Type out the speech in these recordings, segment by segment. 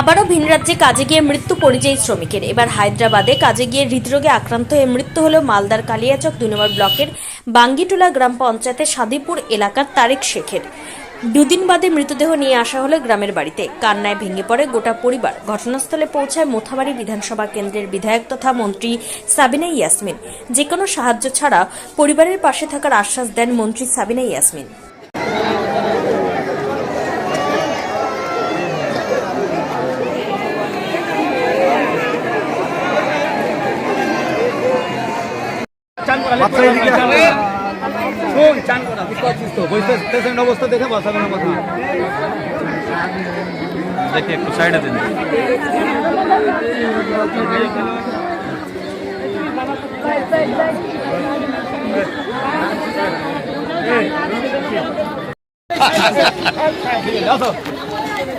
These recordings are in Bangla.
আবারও ভিন রাজ্যে কাজে গিয়ে মৃত্যু পরিযায়ী শ্রমিকের। এবার হায়দ্রাবাদে কাজে গিয়ে হৃদরোগে আক্রান্ত হয়ে মৃত্যু হল মালদার কালিয়াচক দুই নম্বর ব্লকের বাঙ্গিটুলা গ্রাম পঞ্চায়েতের সাদিপুর এলাকার তারেক শেখের। দুদিন বাদে মৃতদেহ নিয়ে আসা হলো গ্রামের বাড়িতে। কান্নায় ভেঙে পড়ে গোটা পরিবার। ঘটনাস্থলে পৌঁছায় মোথাবাড়ি বিধানসভা কেন্দ্রের বিধায়ক তথা মন্ত্রী সাবিনা ইয়াসমিন। যে কোনো সাহায্য ছাড়া পরিবারের পাশে থাকার আশ্বাস দেন মন্ত্রী সাবিনা ইয়াসমিন। অবস্থা দেখে বসাবে না কথা দেখে একটু সাইডে দিন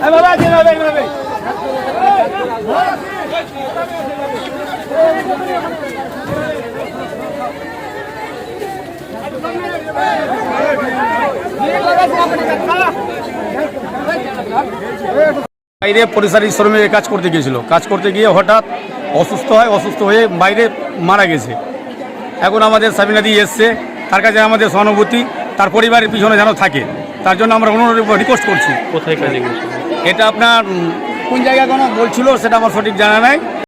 বাবা হবে বাইরে পরিসারী শ্রমিকের কাজ করতে গিয়েছিল। কাজ করতে গিয়ে হঠাৎ অসুস্থ হয় অসুস্থ হয়ে বাইরে মারা গেছে। এখন আমাদের সাবিনাদি এসছে তার কাছে আমাদের সহানুভূতি তার পরিবারের পিছনে যেন থাকে। তার জন্য আমরা অনুরোধ রিকোয়েস্ট করছি। কোথায় কাজে এটা আপনার কোন জায়গা কোনো বলছিল সেটা আমার সঠিক জানা নাই।